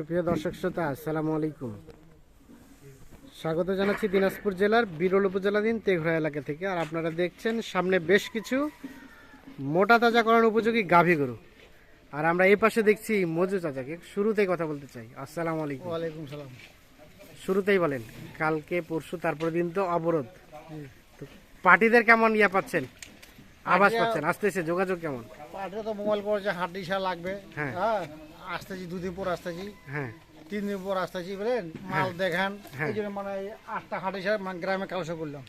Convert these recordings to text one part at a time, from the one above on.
সুপ্রিয় দর্শক শ্রোতা আসসালামু আলাইকুম। স্বাগত জানাচ্ছি দিনাজপুর জেলার বিরল উপজেলাধীন তেঘরা এলাকা থেকে। আর আপনারা দেখছেন সামনে বেশ কিছু মোটা তাজা করার উপযোগী গাভী গরু। আর আমরা এই পাশে দেখছি মজু চাচাকে। শুরুতেই কথা বলতে চাই। আসসালামু আলাইকুম। ওয়ালাইকুম সালাম। শুরুতেই বলেন কালকে পরশু তারপরে দিন তো অবরোধ। তো পার্টিদের কেমন ইয়া পাচ্ছেন? আবাস পাচ্ছেন আসতেছে যোগাযোগ কেমন? পার্টিরা তো মোবাইল করেছে দিশা লাগবে। হ্যাঁ। হ্যাঁ আসতেছি দুদিন পর আসতেছি। হ্যাঁ। তিন দিন পর আসতেছি বলেন মাল দেখান। হ্যাঁ। এই জন্য মানে আটটা হাট মানে গ্রামে কালসা করলাম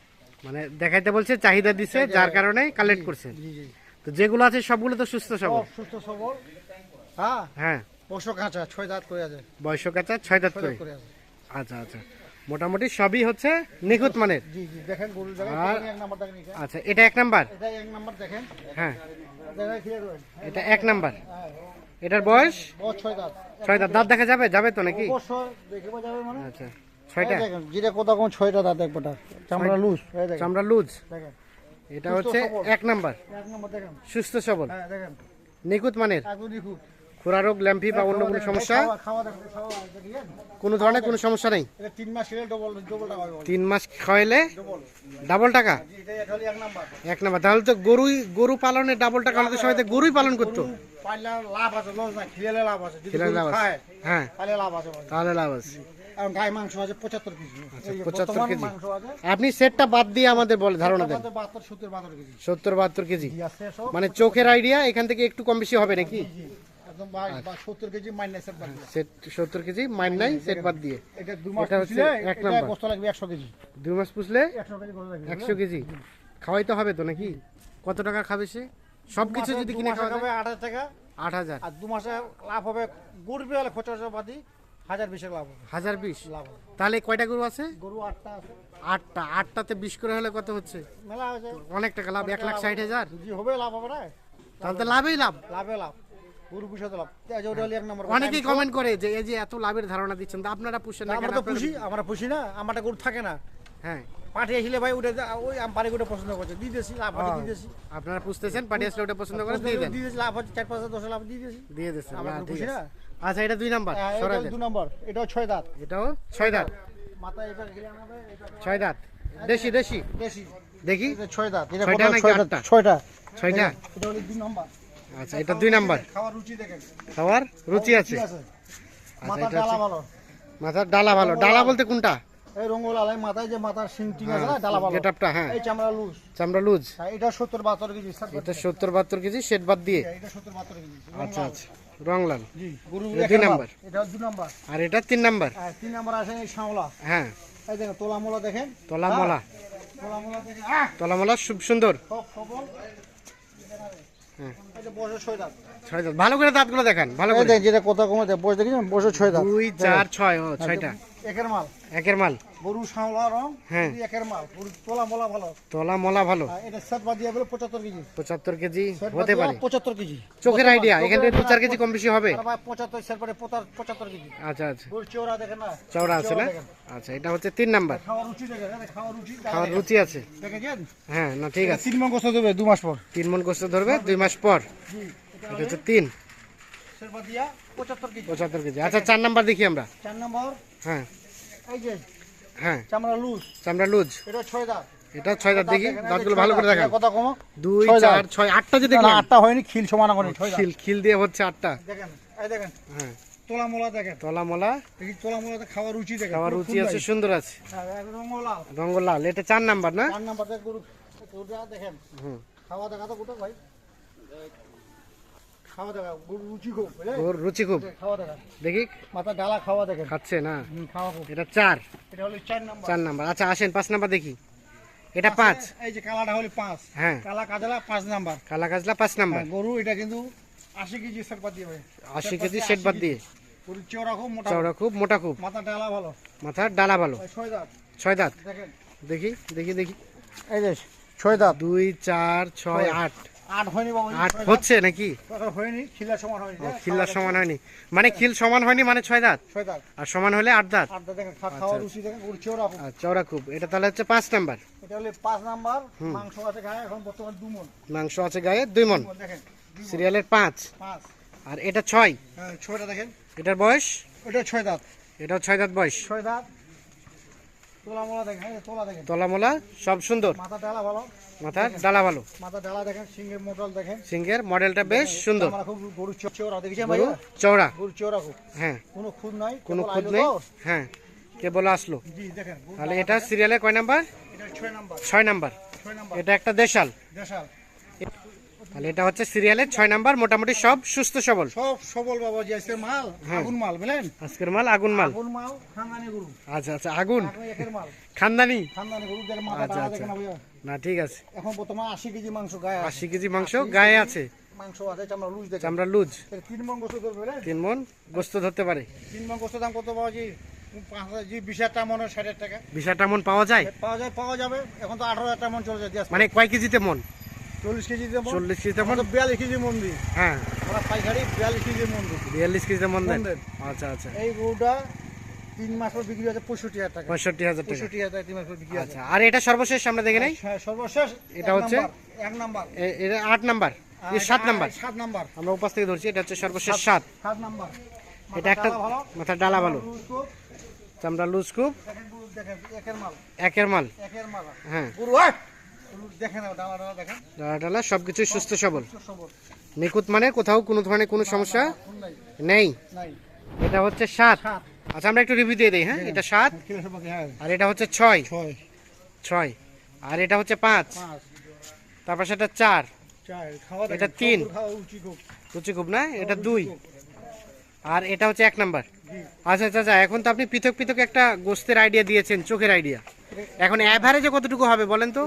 মানে দেখাইতে বলছে চাহিদা দিছে যার কারণে কালেক্ট করছেন জি জি তো যেগুলো আছে সবগুলো তো সুস্থ সবল? সুস্থ সবল। হ্যাঁ? হ্যাঁ। পশু কাঁচা ছয় দাঁত করে আছে। বয়স কাঁচা ছয় দাঁত করে। আছে। আচ্ছা আচ্ছা। মোটামুটি সবই হচ্ছে নিখুঁত মানের? জি জি দেখেন গরু দেখেন এক নাম্বার দেখেন আচ্ছা এটা এক নাম্বার? এটা এক নাম্বার দেখেন। হ্যাঁ। এটা এক নাম্বার? হ্যাঁ এটার বয়স? ছয় দাঁত। দাঁত। দেখা যাবে? যাবে তো নাকি? মানে। আচ্ছা ছয়টা? কোথাও কোন ছয়টা দাঁত চামড়া লুজ চামড়া লুজ এটা হচ্ছে এক নাম্বার। সুস্থ সবল। হ্যাঁ নিখুঁত মানের? খুরা রোগ ল্যাম্পি বা অন্য কোনো সমস্যা? কোনো ধরনের কোনো সমস্যা নেই? তিন মাস খাওয়াইলে ডাবল টাকা? এক নাম্বার। তাহলে তো গরুই গরু পালনে ডাবল টাকা হলে তো সবাই গরুই পালন করতো। পাইলে লাভ আছে লস না খেলে লাভ আছে যদি লাভ খায় হ্যাঁ। তাহলে লাভ আছে তাহলে লাভ আছে। আর গাই মাংস আছে পঁচাত্তর কেজি। 75 কেজি। আপনি সেটটা বাদ দিয়ে আমাদের বলে ধারণা দেন। বাহাত্তর সত্তর বাহাত্তর কেজি। মানে চোখের আইডিয়া এখান থেকে একটু কম বেশি হবে নাকি? একদম সত্তর কেজি মাইনাস সেট কেজি বাদ দিয়ে। এটা মাস পুষলে এক এটা নাম্বার। কষ্ট লাগবে একশো কেজি। দুই মাস পুষলে একশো কেজি লাগবে। খাওয়াইতে হবে তো নাকি? কত টাকা খাবে সে? সব কিছু যদি কিনে খাওয়া আট হাজার টাকা। আট হাজার। আর দু মাসে লাভ হবে গরু পেলে খরচা বাদি হাজার বিশেক লাভ হবে। হাজার বিশ? লাভ হবে। তাহলে কয়টা গরু আছে? গরু আটটা আছে। আটটা। আটটাতে বিশ করে হলে কত হচ্ছে? মেলা হয়েছে। অনেক টাকা লাভ এক লাখ ষাট হাজার? জি হবে লাভ হবে না? তাহলে তো লাভই লাভ। লাভে লাভ। গরু পুষে তো লাভ। এক নম্বর অনেকেই কমেন্ট করে যে এই যে এত লাভের ধারণা দিচ্ছেন তা আপনারা পুষেন না আমরা তো পুষি আমরা পুষি না আমারটা গরু থাকে না। হ্যাঁ। পাঠিয়ে আসলে ভাই ওটা ওই আমি বাড়ি পছন্দ করছে। দিয়ে দিয়েছি লাভ হচ্ছে দিয়ে দিয়েছি। আপনারা পুষতেছেন পাটি আসলে ওটা পছন্দ করে দিয়ে দেন। দিয়ে দিয়েছি লাভ হচ্ছে চার পাঁচ দশ লাভ দিয়ে দিয়েছি। দিয়ে আমরা। না। আচ্ছা এটা দুই নাম্বার হ্যাঁ, এটা সরাই দেন নম্বর এটাও ছয় দাঁত। এটাও ছয় দাঁত। মাথা আমাদের এটা ছয় দাঁত। দেশি দেশি? বেশি দেখি। ছয় দাঁত এটা ছয়টা কত? ছয় দাঁত ছয়টা। ছয়টা? এটা হলো দুই নম্বর। আচ্ছা এটা দুই নাম্বার। খাওয়ার রুচি দেখেন। খাওয়ার রুচি আছে। আচ্ছা মাথা ডালা ভালো। মাথার ডালা ভালো। ডালা। বলতে কোনটা? এই রঙ্গলাল এই মাথায় যে মাথার সিং টিং আছে না ডালা ভালো গেটআপটা হ্যাঁ। এই চামড়া লুজ। চামড়া লুজ। হ্যাঁ, এটা সত্তর বাহাত্তর কেজি স্যার এটা সত্তর বাহাত্তর কেজি শেড বাদ দিয়ে। এটা সত্তর বাহাত্তর কেজি আচ্ছা আচ্ছা জি গরু দুই নাম্বার। এটা দু নাম্বার। আর এটা তিন নাম্বার। আর তিন নাম্বার আছে এই শাওলা হ্যাঁ। এই দেখেন তোলা মোলা দেখেন। তলা মলা। তোলা মোলা দেখেন। খুব সুন্দর। সবল হ্যাঁ। ভালো করে দাঁতগুলো দেখান ভালো করে। দেখেন যেটা কথা কমে দেয় বসে দেখেন বসে ছয় দাঁত। দুই চার ছয় ও ছয়টা। একের মাল। একের মাল? গরু শাওলা রং হ্যাঁ। একের মাল। গরু তোলা মোলা ভালো। তলা মলা ভালো। এটা সেট বাদ দিয়ে বলে পঁচাত্তর কেজি। পঁচাত্তর কেজি হতে পারে। পঁচাত্তর কেজি। চোখের আইডিয়া এখান থেকে দু চার কেজি কম বেশি হবে। পঁচাত্তর সেট পরে পঁচাত্তর কেজি। আচ্ছা আচ্ছা। গরু চৌড়া দেখেন না? চওড়া আছে না? আচ্ছা এটা হচ্ছে তিন নাম্বার। খাওয়ার রুচি দেখেন খাওয়ার রুচি। খাওয়ার রুচি আছে। দেখেছেন? হ্যাঁ না ঠিক আছে। তিন মাস গোস্ত দেবে দু মাস পর। তিন মন গোস্ত ধরবে দুই মাস পর। এটা হচ্ছে তিন। সেট বাদ দিয়া পঁচাত্তর কেজি। পঁচাত্তর কেজি। আচ্ছা চার নাম্বার দেখি আমরা। চার নম্বর। হ্যাঁ। এই যে হ্যাঁ। চামড়া লুজ। চামড়া লুজ। এটা ছয় দাঁত। এটা ছয় দাঁত। দেখি দেখেন, এই যে দাঁতগুলো ভালো করে দাঁত, কথা কমো। দুই চার ছয় আটটা দেখলাম আটটা হয়নি খিল সমান করে খিল খিল দিয়ে হচ্ছে আটটা। দেখেন এই দেখেন। হ্যাঁ। তোলা দেখেন। তলা দেখি খাওয়ার রুচি দেখেন। খাওয়ার রুচি আছে সুন্দর আছে। হ্যাঁ, একদম মোলা রঙ্গ লাল। এটা চার নাম্বার না? চার নাম্বার থেকে দেখেন। খাওয়া দেখা তো গোটা ভাই। খাওয়া গরু রুচি খুব রুচি খুব? খাওয়া দেখা দেখি। মাথা ডালা খাওয়া দেখেন। খাচ্ছে না। খাওয়া খুব। এটা চার। এটা হলো চার নাম্বার। চার নাম্বার। আচ্ছা আসেন পাঁচ নাম্বার দেখি। এটা পাঁচ। এই যে কালাটা হলো পাঁচ। হ্যাঁ। কালা কাজলা পাঁচ নাম্বার। কালা কাজলা পাঁচ নাম্বার। হ্যাঁ, গরু এটা কিন্তু আশি কেজি দিয়ে আশি কেজি সেট বাদ দিয়ে। গরু চওড়া খুব মোটা চওড়া খুব। মোটা খুব। মাথা ডালা ভালো। মাথার ডালা ভালো। ছয় দাঁত। ছয় দাঁত। দেখেন। দেখি দেখি দেখি। এই যে ছয় দাঁত। দুই চার ছয়। আট। আট হয়নি বাবা আট হচ্ছে নাকি? হয়নি খিলা সমান হয়নি ও, খিল্লার সমান হয়নি। মানে খিল সমান হয়নি মানে ছয় দাঁত? ছয় দাঁত। আর সমান হলে আট দাঁত? আট দাঁত দেখেন খাওয়া রুচি দেখেন চওড়া খুব। এটা তাহলে হচ্ছে পাঁচ নাম্বার। এটা হলো পাঁচ নাম্বার মাংস আছে গায়ে এখন বর্তমান দু মন। মাংস আছে গায়ে দুই মন। দেখেন সিরিয়ালের পাঁচ। পাঁচ। আর এটা ছয়? হ্যাঁ ছয়টা দেখেন। এটার বয়স? এটা ছয় দাঁত। এটাও ছয় দাঁত বয়স। ছয় দাঁত। তোলা মোলা দেখেন তোলা দেখেন। তলামলা সব সুন্দর। মাথা ডালা ভালো। ডালা ভালো। মাথা ডালা দেখেন সিংহের মডেল দেখেন। সিংহের মডেলটা বেশ সুন্দর। আমরা খুব গরু দেখেছেন চওড়া গরু খুব। হ্যাঁ। কোনো খুদ নাই কোনো খুদ। হ্যাঁ কেবল আসলো। জি দেখেন তাহলে এটা সিরিয়ালে কয় নাম্বার? এটা নাম্বার। ছয় নাম্বার। ছয় নাম্বার। এটা একটা দেশাল। দেশাল। তাহলে এটা হচ্ছে সিরিয়ালের ছয় নাম্বার মোটামুটি সব সুস্থ সবল। সব সবল বাবা যে আজকের মাল? হ্যাঁ। আগুন মাল বুঝলেন? আজকের মাল আগুন মাল। আগুন মাল খানদানি গরু। আচ্ছা আচ্ছা আগুন। খানদানি? খানদানি গরু দেখেন মাথা আচ্ছা, আচ্ছা। না ঠিক আছে। এখন বর্তমানে আশি কেজি মাংস গায়ে আছে। আশি কেজি মাংস গায়ে আছে। মাংস আছে চামড়া লুজ দেখেন। চামড়া লুজ। তিন মন গোস্ত ধরবে তিন মন গোস্ত ধরতে পারে। তিন মন গোস্ত দাম কত পাওয়া জি জি বিশ হাজার মনে পাওয়া যায়? পাওয়া যায় পাওয়া যাবে। এখন তো আঠারো হাজার মন চলে যায় মানে কয় কেজিতে মন? চল্লিশ কেজি চল্লিশ মন বিয়াল্লিশ কেজি মন দিই হ্যাঁ। আমরা পাইকারি বিয়াল্লিশ কেজি মন দিই বিয়াল্লিশ কেজিতে মন দেন। মন দেন। আচ্ছা আচ্ছা। এই গরুটা তিন মাস পর বিক্রি হচ্ছে পঁয়ষট্টি হাজার টাকা। পঁয়ষট্টি হাজার পঁয়ষট্টি হাজার তিন মাস পর বিক্রি আচ্ছা আর এটা সর্বশেষ আমরা দেখে নেই? হ্যাঁ সর্বশেষ এটা হচ্ছে? এক নাম্বার। এটা আট নাম্বার। সাত নাম্বার। সাত নাম্বার। আমরা উপাস থেকে ধরছি এটা হচ্ছে সর্বশেষ সাত সাত। নাম্বার। এটা একটা মাথার ডালা ভালো। চামড়া লুজ খুব। একের মাল। একের মাল। হ্যাঁ। ডালা সবকিছু সুস্থ সবল। নিখুঁত মানে কোথাও কোনো ধরনের কোনো সমস্যা নেই। এটা হচ্ছে সাত। আচ্ছা আমরা একটু রিভিউ দিয়ে দিই হ্যাঁ? এটা সাত। সবাই হ্যাঁ। আর এটা হচ্ছে ছয়। ছয়। আর এটা হচ্ছে পাঁচ। তারপর সেটা চার। এটা তিন। রুচি খুব না? এটা দুই। আর এটা হচ্ছে এক নাম্বার। আচ্ছা আচ্ছা আচ্ছা এখন তো আপনি পৃথক পৃথক একটা গোস্তের আইডিয়া দিয়েছেন চোখের আইডিয়া এখন অ্যাভারেজে কতটুকু হবে বলেন তো?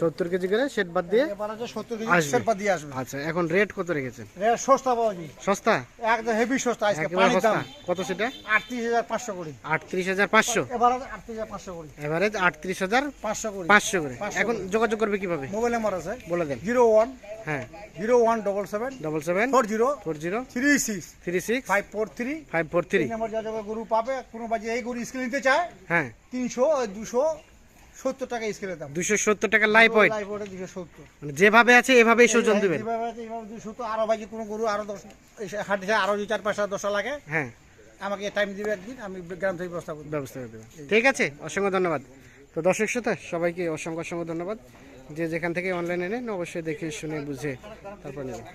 সত্তর কেজি করে বাদ দিয়ে আচ্ছা এখন রেট কত রেখেছেন? সস্তা সস্তা? একদম হেভি সস্তা আজকে একেবারে পানির দাম। সস্তা। কত সেটা? আটত্রিশ হাজার পাঁচশো করি। আটত্রিশ হাজার পাঁচশো? এভারেজ আটত্রিশ হাজার পাঁচশো করি। পাঁচশো করে। এখন যোগাযোগ করবে কীভাবে? মোবাইল নাম্বার আছে। বলে দেন। জিরো ওয়ান হ্যাঁ। Zero one double seven double seven four zero four zero three six three six five four three five four three এই নাম্বার যা যাবে গরু পাবে কোনো বাজে এই গরু স্কেল নিতে চায়? হ্যাঁ। তিনশো দুশো সত্তর টাকা স্কেলের দাম। দুশো সত্তর টাকা ওয়েট ওটা দুশো সত্তর। মানে যেভাবে আছে এভাবেই ওজন দেবেন। যেভাবে আছে এইভাবে দুশো সত্তর। আরও বাজে কোনো গরু আরও দশ হাঁটি আরও যদি চার পাঁচটা দশটা লাগে। হ্যাঁ। আমাকে টাইম দিবে একদিন আমি গ্রাম থেকে ব্যবস্থা করব। ব্যবস্থা করে দেবেন। ঠিক আছে অসংখ্য ধন্যবাদ। তো দর্শক শ্রোতা সবাইকে অসংখ্য অসংখ্য ধন্যবাদ। যে যেখান থেকে অনলাইনে নেন অবশ্যই দেখে শুনে বুঝে তারপর নেবেন।